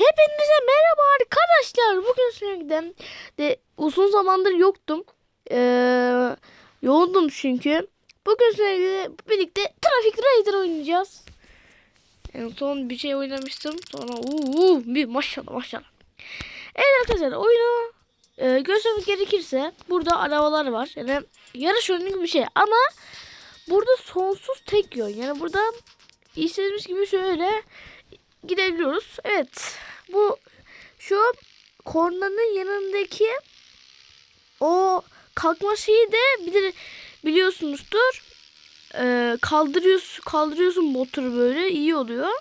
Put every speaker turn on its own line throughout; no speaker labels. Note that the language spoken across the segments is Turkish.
Hepinize merhaba arkadaşlar. Bugün sürekli de uzun zamandır yoktum. Ee, yoğundum çünkü. Bugün sürekli birlikte Traffic Rider oynayacağız. En son bir şey oynamıştım. Sonra uuu bir maşallah maşallah. Evet arkadaşlar oyunu e, göstermek gerekirse burada arabalar var. Yani yarış oyunu gibi bir şey ama burada sonsuz tek yön. Yani burada istediğimiz gibi şöyle gidebiliyoruz. Evet. Bu şu kornanın yanındaki o kalkma şeyi de bilir, biliyorsunuzdur. Ee, kaldırıyorsun, kaldırıyorsun motoru böyle iyi oluyor.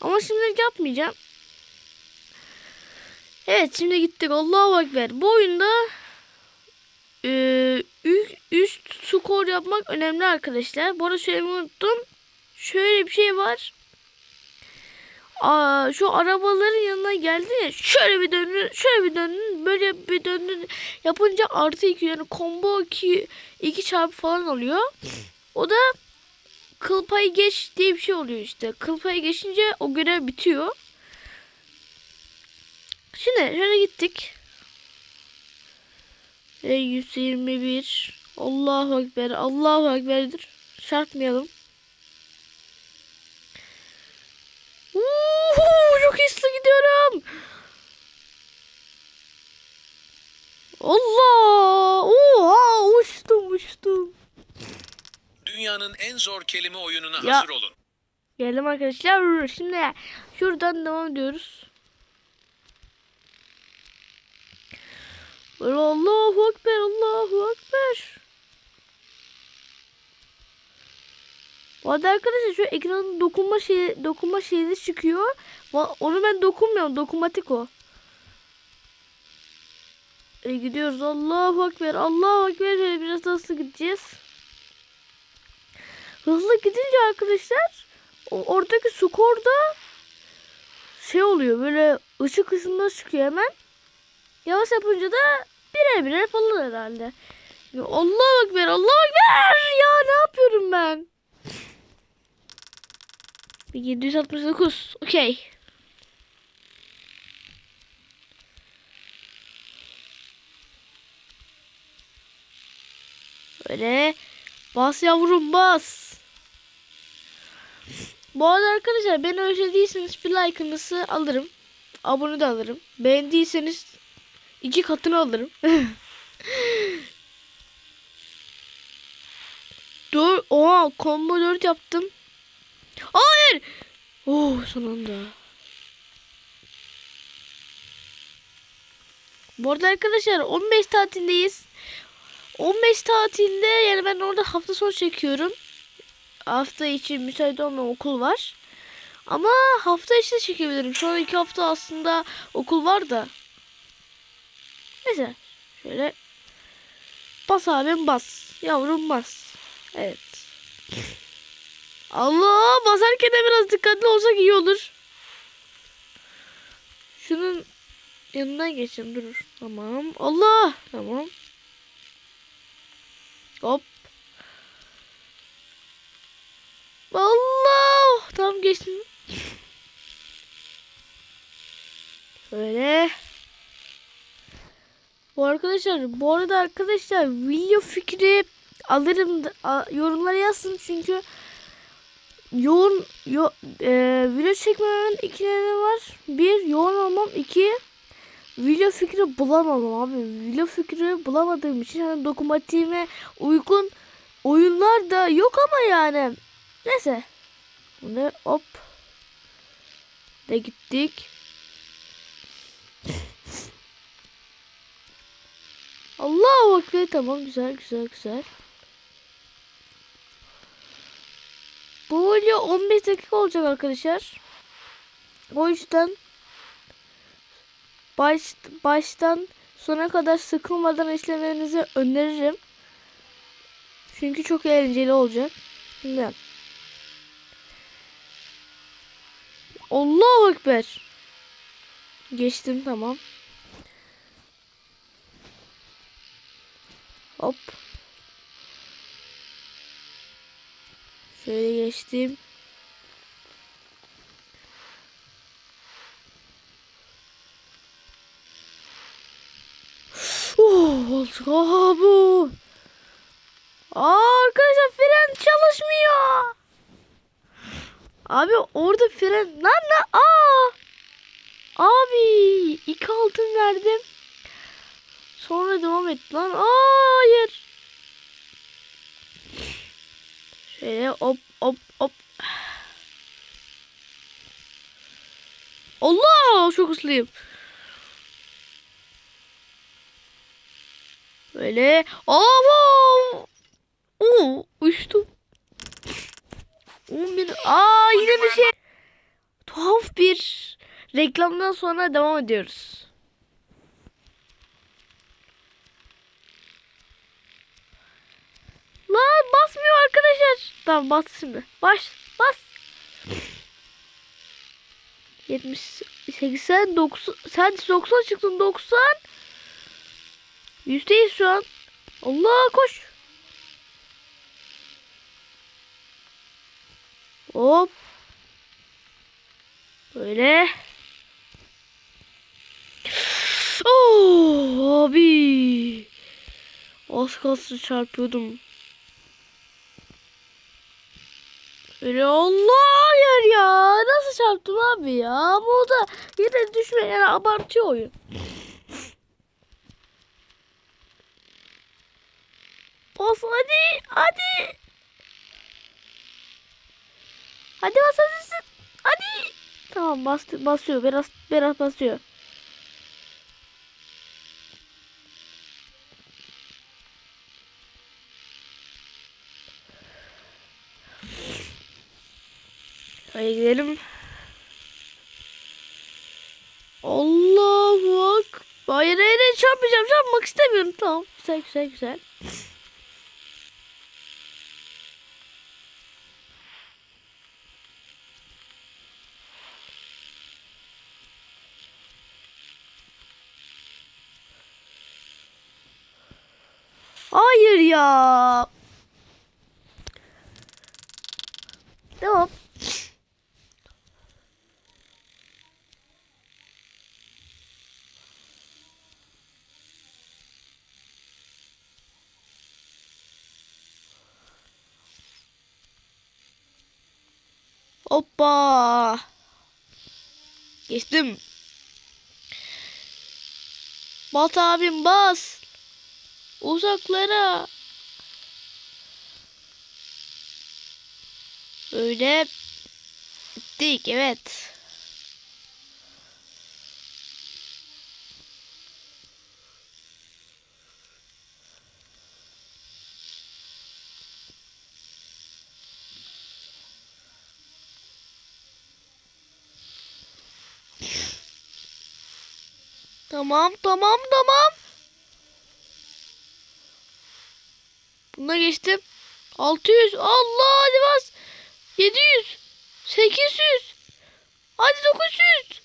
Ama şimdi yapmayacağım. Evet şimdi gittik. Allahu Ekber. Bu oyunda e, üst, skor yapmak önemli arkadaşlar. Bu arada söylemeyi unuttum. Şöyle bir şey var. Aa, şu arabaların yanına geldi ya şöyle bir döndün şöyle bir döndün böyle bir döndün yapınca artı iki yani combo iki, iki çarpı falan oluyor. O da kıl payı geç diye bir şey oluyor işte. Kıl payı geçince o görev bitiyor. Şimdi şöyle gittik. E, 121 Allahu Ekber Allahu Ekber'dir. Çarpmayalım. Uhu, çok hızlı gidiyorum. Allah! Oha! Uçtum uçtum.
Dünyanın en zor kelime oyununa
Ya.
hazır olun.
Geldim arkadaşlar. Şimdi şuradan devam ediyoruz. Böyle Allahu Ekber, Allahu Ekber. Bu arada arkadaşlar şu ekranın dokunma şeyi, dokunma şeyi çıkıyor. Va- Onu ben dokunmuyorum. Dokunmatik o. E, gidiyoruz. Allahu Ekber, Allahu Ekber. Şöyle biraz hızlı gideceğiz. Hızlı gidince arkadaşlar oradaki skorda şey oluyor böyle ışık ışınları çıkıyor hemen. Yavaş yapınca da birer birer falan herhalde. Allah ekber Allah ekber ya ne yapıyorum ben? Bir 769 okey. Böyle bas yavrum bas. Bu arada arkadaşlar beni özlediyseniz bir like'ınızı alırım. Abone de alırım. Beğendiyseniz iki katını alırım. Dur. Oha combo 4 yaptım. Hayır. Oh sonunda. Bu arada arkadaşlar 15 tatildeyiz. 15 tatilde yani ben orada hafta sonu çekiyorum hafta içi müsait olmayan okul var. Ama hafta içi çekebilirim. Şu an iki hafta aslında okul var da. Neyse. Şöyle. Bas abim bas. Yavrum bas. Evet. Allah basarken de biraz dikkatli olsak iyi olur. Şunun yanından geçeyim durur. Tamam. Allah. Tamam. Hop. Allah! Tam geçtim. Böyle. Bu arkadaşlar, bu arada arkadaşlar video fikri alırım da- yorumlara yazsın çünkü yoğun yo, e, video çekmememin iki nedeni var. Bir yoğun olmam, iki video fikri bulamamam abi. Video fikri bulamadığım için hani dokunmatiğime uygun oyunlar da yok ama yani Neyse. Bunu hop. De gittik. Allahu Ekber. Tamam güzel güzel güzel. Bu video 15 dakika olacak arkadaşlar. O yüzden baş, baştan sona kadar sıkılmadan işlemenizi öneririm. Çünkü çok eğlenceli olacak. Şimdi Allahu Ekber. Geçtim tamam. Hop. Şöyle geçtim. Aa bu. Aa arkadaşlar fren çalışmıyor. Abi orada fren lan lan aa. Abi iki altın verdim. Sonra devam et lan. Aa, hayır. Şöyle hop hop hop. Allah çok hızlıyım. Böyle. Aa, Oo, uçtum. 11. Aa yine bir şey. Tuhaf bir reklamdan sonra devam ediyoruz. Lan basmıyor arkadaşlar. Tamam bas şimdi. Baş bas. 70 80 90 sen 90 çıktın 90 Yüzdeyiz şu an. Allah koş. Hop. Böyle. Oh abi. Az kalsın çarpıyordum. Öyle Allah hayır ya. Nasıl çarptım abi ya? O da yine düşme yani abartıyor oyun. Bas hadi hadi. Hadi basabilirsin. Hadi. Tamam bastı, basıyor. Biraz biraz basıyor. Hadi gidelim. Allahu ak. Hayır hayır çarpmayacağım. Çarpmak istemiyorum. Tamam. Güzel güzel güzel. Hayır ya. Devam. Hoppa. Geçtim. Bas abim bas. Uzaklara. Öyle gittik evet. Tamam tamam tamam. Buna geçtim. 600. Allah hadi bas. 700. 800. Hadi 900.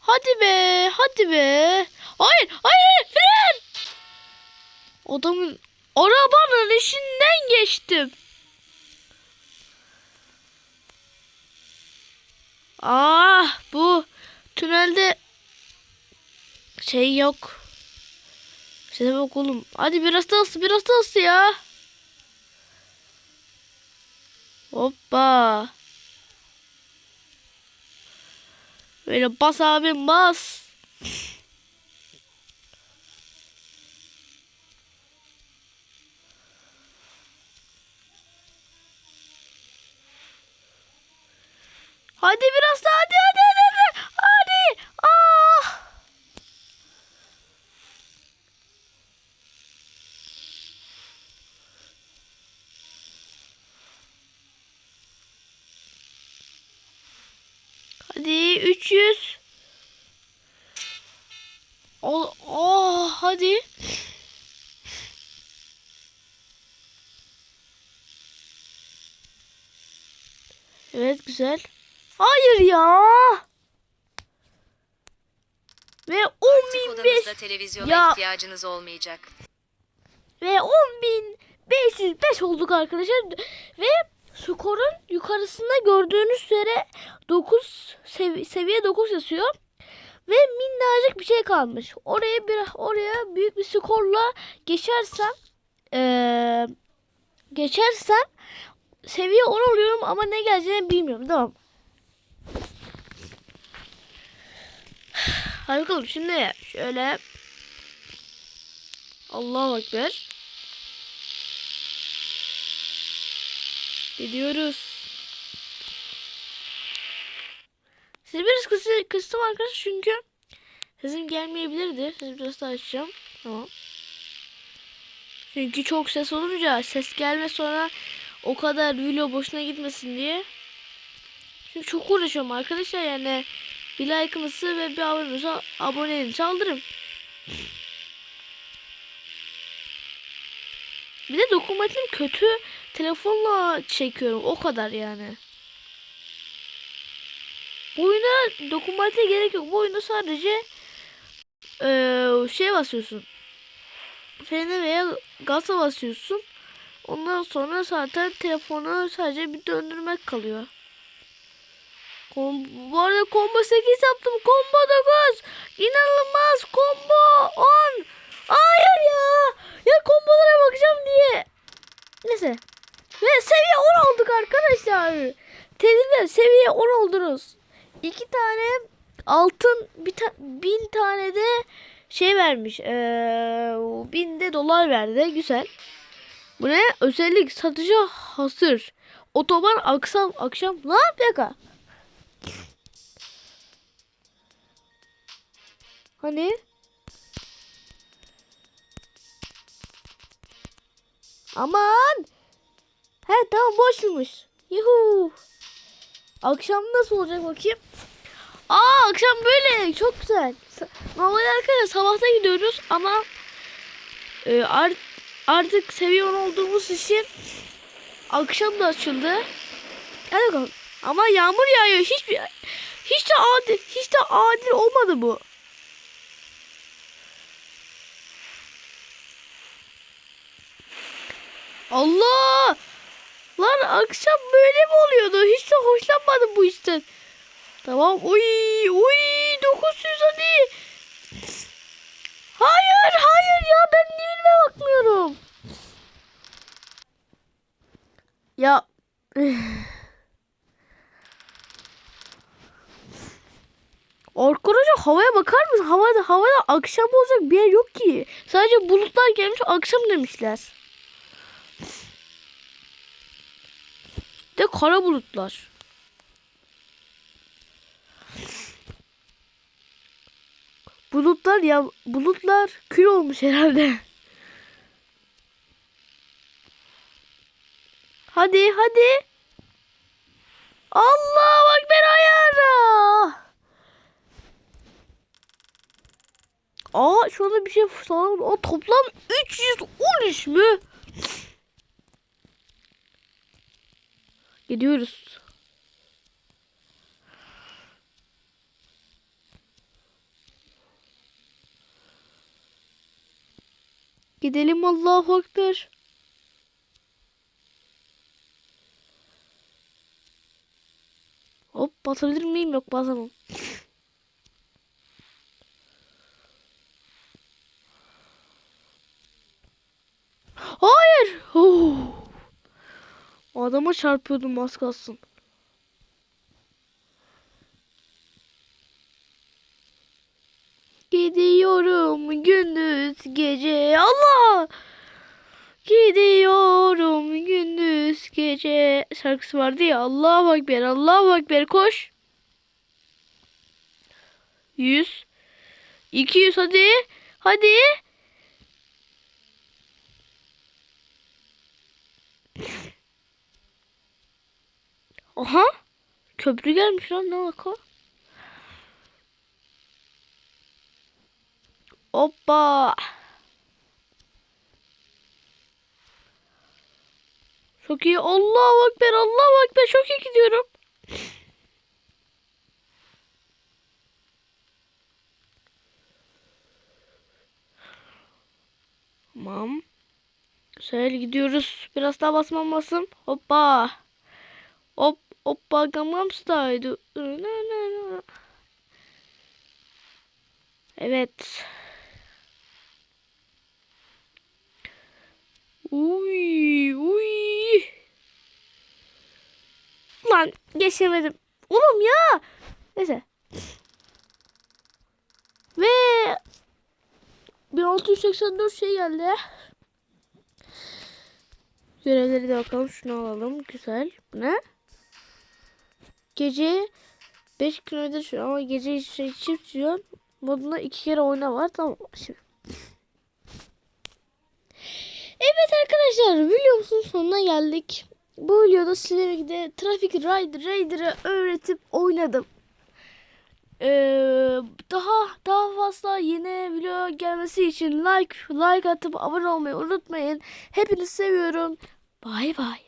Hadi be. Hadi be. Hayır. Hayır. Fren. Adamın arabanın işinden geçtim. Ah bu tünelde şey yok. Şey bak oğlum. Hadi biraz daha hızlı biraz daha hızlı ya. Hoppa. Böyle bas abim bas. Hadi biraz daha hadi hadi hadi. Hadi. Ah. Hadi 300. Oh, oh hadi. Evet güzel. Hayır ya. Ve
Artık
10.500
odanızda televizyona
Ya.
ihtiyacınız olmayacak.
ve 10.505 olduk arkadaşlar. Ve skorun yukarısında gördüğünüz üzere 9 sevi- seviye 9 yazıyor. ve minnacık bir şey kalmış. Oraya bir oraya büyük bir skorla geçersem eee, geçersem seviye 10 oluyorum ama ne geleceğini bilmiyorum. Tamam. Hadi bakalım şimdi şöyle Allahu Ekber. Gidiyoruz. Size biraz kısı, kıstım arkadaşlar çünkü sesim gelmeyebilirdi. Sesi biraz daha açacağım. Tamam. Çünkü çok ses olunca ses gelme sonra o kadar video boşuna gitmesin diye. Çünkü çok uğraşıyorum arkadaşlar yani bir like'ınızı ve bir abonenizi abonenizi aldırın. Bir de dokumentim kötü telefonla çekiyorum o kadar yani. Bu oyuna dokumentiğe gerek yok. Bu oyunda sadece eee şey basıyorsun. Frene veya gaza basıyorsun. Ondan sonra zaten telefonu sadece bir döndürmek kalıyor. Kom bu arada combo 8 yaptım. Combo 9. İnanılmaz combo 10. Hayır ya. Ya kombolara bakacağım diye. Neyse. Ve seviye 10 olduk arkadaşlar. Tedirler seviye 10 oldunuz. İki tane altın bir ta bin tane de şey vermiş. Ee, bin de dolar verdi. Güzel. Bu ne? Özellik satıcı hasır. Otoban akşam akşam. Ne yapacak? Hani? Aman. He tamam boşmuş. Yuhu. Akşam nasıl olacak bakayım? Aa akşam böyle çok güzel. Normalde arkadaşlar sabahta gidiyoruz ama e, art- artık seviye 10 olduğumuz için akşam da açıldı. Hadi bakalım. Ama yağmur yağıyor. Hiçbir hiç de adil hiç de adil olmadı bu. Allah! Lan akşam böyle mi oluyordu? Hiç de hoşlanmadım bu işten. Tamam. Uy, uy 900 hadi. Hayır, hayır ya ben niye bakmıyorum. Ya Arkadaşlar havaya bakar mısın? Havada havada akşam olacak bir yer yok ki. Sadece bulutlar gelmiş akşam demişler. De kara bulutlar. Bulutlar ya bulutlar kül olmuş herhalde. Hadi hadi. Allah bak ben ayara. Aa şu anda bir şey sağlam. O toplam 313 mü? Gidiyoruz. Gidelim Allahu Ekber. Hop basabilir miyim? Yok basamam. Hayır. Oh. Adama çarpıyordum az kalsın. Gidiyorum gündüz gece. Allah! Gidiyorum gündüz gece. Şarkısı vardı ya. Allahu Ekber, Allahu Ekber koş. 100 200 hadi. Hadi. Aha. Köprü gelmiş lan ne alaka? Hoppa. Çok iyi. Allahu Ekber. Allahu Ekber. Çok iyi gidiyorum. Tamam. Güzel gidiyoruz. Biraz daha basmam lazım. Hoppa. Hop hoppa Gangnam Style. Evet. Uy, uy. Lan geçemedim. Oğlum ya. Neyse. Ve 1684 şey geldi. Görevleri de bakalım. Şunu alalım. Güzel. Bu ne? Gece 5 kilometre şu ama gece şey çift diyor. Modunda iki kere oyna var. Tamam şimdi. Evet arkadaşlar videomuzun sonuna geldik. Bu videoda size birlikte Traffic Rider Raider'ı öğretip oynadım. Ee, daha daha fazla yeni video gelmesi için like like atıp abone olmayı unutmayın. Hepinizi seviyorum. Bay bay.